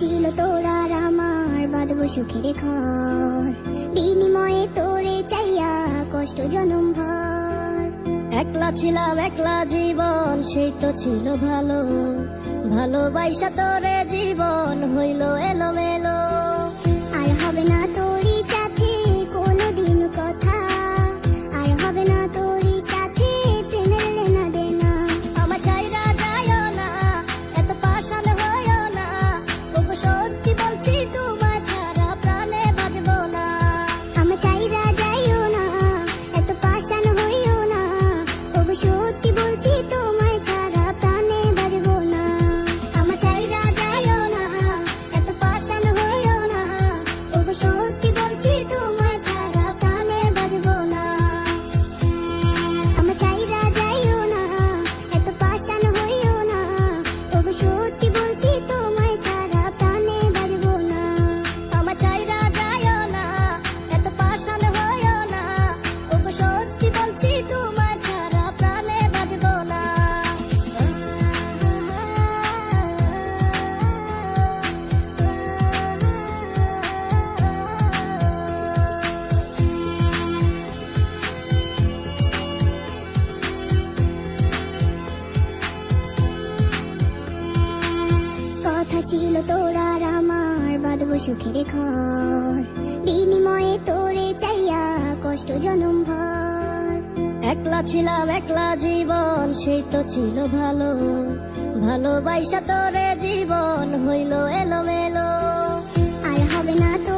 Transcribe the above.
ছিল তোরা আমার বাঁধব সুখের ঘর। বিনিময়ে তোরে চাইয়া কষ্ট জনম ভর। একলা ছিলাম একলা জীবন সেই তো ছিল ভালো। ভালোবাসা তোরে জীবন হইল এলোমেলো। আর হবে না তোরই সাথে কোনোদিন কথা। আর হবে না তোরই সাথে প্রেমের লেনা দেনা। আমার চাইরা না এত পাশান হইও না। সত্যি বলছি তোমার ছিল তোর আর আমার বাঁধব সুখের ঘর। বিনিময়ে তোরে চাইয়া কষ্ট জনম ভর। একলা ছিলাম একলা জীবন সেই তো ছিল ভালো। ভালোবাসা তোরে জীবন হইল এলোমেলো। আর হবে না